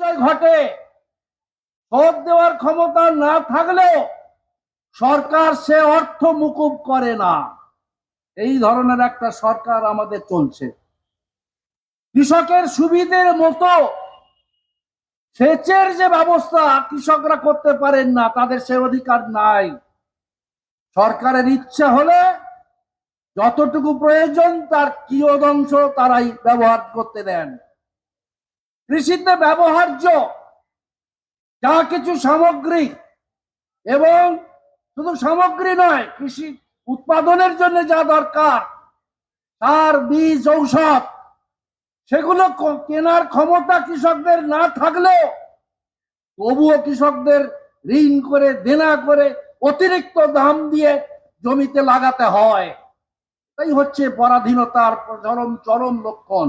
অপচয় ঘটে। শোধ দেওয়ার ক্ষমতা না থাকলেও সরকার সে অর্থ মুকুব করে না। এই ধরনের একটা সরকার আমাদের চলছে। কৃষকের সুবিধের মতো সেচের যে ব্যবস্থা কৃষকরা করতে পারেন না, তাদের সে অধিকার নাই। সরকারের ইচ্ছে হলে যতটুকু প্রয়োজন তার কিয়দংশ তারাই ব্যবহার করতে দেন। কৃষিতে ব্যবহার্য যা কিছু সামগ্রী এবং শুধু সামগ্রী নয়, কৃষি উৎপাদনের জন্য যা দরকার, সার, বীজ, ঔষধ, সেগুলো কেনার ক্ষমতা কৃষকদের না থাকলেও তবুও কৃষকদের ঋণ করে, দেনা করে অতিরিক্ত দাম দিয়ে জমিতে লাগাতে হয়। তাই হচ্ছে পরাধীনতার চরম চরম লক্ষণ।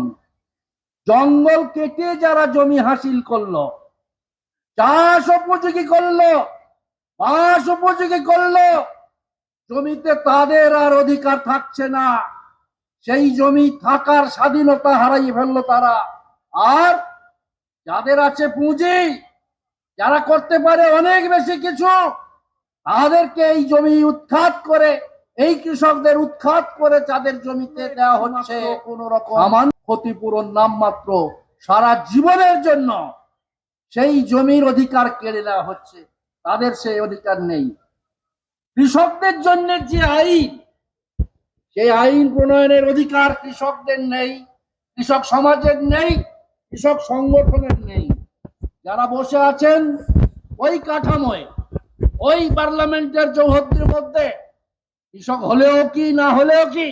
জঙ্গল কেটে যারা জমি হাসিল করল, চাষ উপযোগী করল, বাস উপযোগী করল, জমিতে তাদের আর অধিকার থাকছে না। সেই জমি থাকার স্বাধীনতা হারাই ফেলল তারা। আর যাদের আছে পুঁজি, যারা করতে পারে অনেক বেশি কিছু, তাদেরকে এই জমি উৎখাত করে এই কৃষকদের উৎখাত করে যাদের জমিতে দেওয়া হচ্ছে কোন রকম ক্ষতিপূরণ নামমাত্র সারা জীবনের জন্য সেই জমির অধিকার কেড়ে নেওয়া হচ্ছে। তাদের সেই অধিকার নেই। কৃষকদের জন্য যে আইন সেই আইন প্রণয়নের অধিকার কৃষকদের নেই কৃষক সমাজের নেই কৃষক সংগঠনের নেই। যারা বসে আছেন ওই কাঠামোয় ওই পার্লামেন্টের চৌহদ্দির মধ্যে কৃষক হলেও কি, না হলেও কি,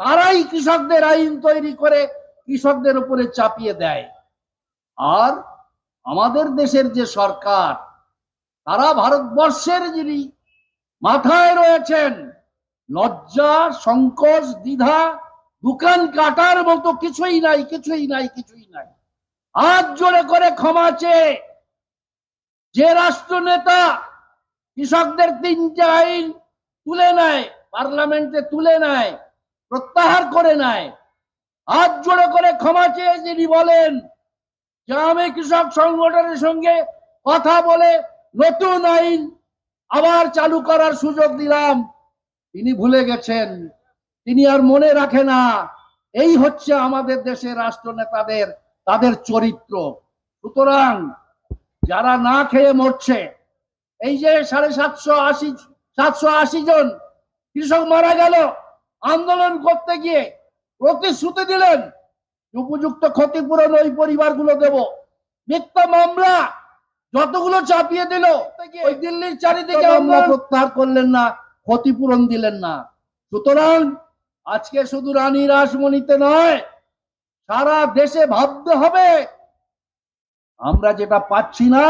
তারাই কৃষকদের আইন তৈরি করে কৃষকদের উপরে চাপিয়ে দেয়। আর আমাদের দেশের যে সরকার, তারা ভারতবর্ষের যিনি মাথায় রয়েছেন, লজ্জা, সংকোচ, দ্বিধা, দোকান কাটার মতো কিছুই নাই কিছুই নাই কিছুই নাই। হাত জোরে করে ক্ষমা চেয়ে যে রাষ্ট্রনেতা কৃষকদের তিনটে আইন তুলে নেয়, পার্লামেন্টে তুলে নেয়, প্রত্যাহার করে নেয়। হাত জোড়ে করে ক্ষমা চেয়ে যিনি বলেন, যে আমি কৃষক সংগঠনের সঙ্গে কথা বলে নতুন আইন আবার চালু করার সুযোগ দিলাম। তিনি ভুলে গেছেন, তিনি আর মনে রাখে না, এই হচ্ছে আমাদের দেশের রাষ্ট্রনেতাদের, তাদের চরিত্র। সুতরাং যারা না খেয়ে মরছে, এই যে সাড়ে সাতশো আশি সাতশো আশি জন কৃষক মারা গেল। আন্দোলন করতে গিয়ে প্রতিশ্রুতি দিলেন উপযুক্ত ক্ষতিপূরণ ওই পরিবারগুলো দেব। মিথ্যা মামলা যতগুলো চাপিয়ে দিল ওই দিল্লির চারিদিকে মামলা প্রত্যাহার করলেন না ক্ষতিপূরণ দিলেন না। সুতরাং আজকে শুধু রানী রাসমণিতে নয় সারা দেশে ভাবতে হবে আমরা যেটা পাচ্ছি না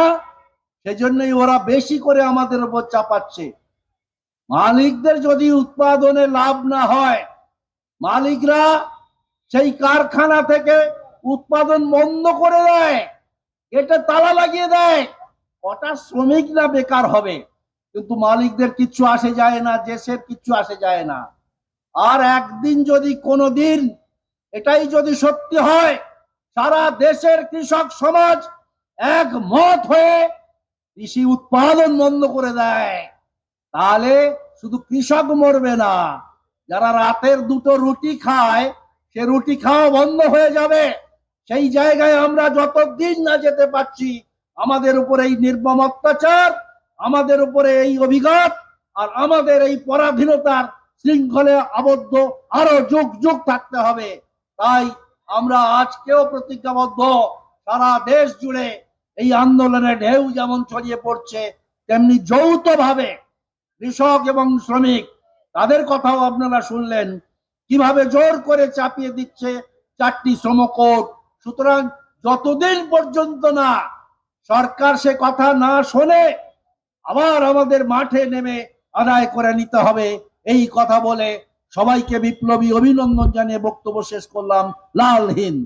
সেজন্যই ওরা বেশি করে আমাদের উপর চাপাচ্ছে। মালিকদের যদি উৎপাদনে লাভ না হয়, মালিকরা সেই কারখানা থেকে উৎপাদন বন্ধ করে দেয়, এটা তালা লাগিয়ে দেয়। কটা শ্রমিক না বেকার হবে? কিন্তু মালিকদের কিচ্ছু আসে যায় না, দেশের কিচ্ছু আসে যায় না। আর একদিন যদি কোনো দিন এটাই যদি সত্যি হয়, সারা দেশের কৃষক সমাজ এক মত হয়ে কৃষি উৎপাদন বন্ধ করে দেয়। তাহলে শুধু কৃষক মরবে না, যারা রাতের দুটো রুটি খায়, সে রুটি খাওয়া বন্ধ হয়ে যাবে। সেই জায়গায় আমরা যতদিন না যেতে পারছি, আমাদের উপরে এই নির্মম অত্যাচার, আমাদের উপরে এই অভিঘাত, আর আমাদের এই পরাধীনতার শৃঙ্খলে আবদ্ধ আরও যুগ যুগ থাকতে হবে। তাই আমরা আজকেও প্রতিজ্ঞাবদ্ধ, সারা দেশ জুড়ে এই আন্দোলনের ঢেউ যেমন ছড়িয়ে পড়ছে, তেমনি যৌথভাবে কৃষক এবং শ্রমিক, তাদের কথাও আপনারা শুনলেন। কীভাবে জোর করে চাপিয়ে দিচ্ছে চারটি শ্রম কোড সুতরাং যতদিন পর্যন্ত না সরকার সে কথা না শোনে, আবার আমাদের মাঠে নেমে আদায় করে নিতে হবে। এই কথা বলে সবাইকে বিপ্লবী অভিনন্দন জানিয়ে বক্তব্য শেষ করলাম। লাল হিন্দ।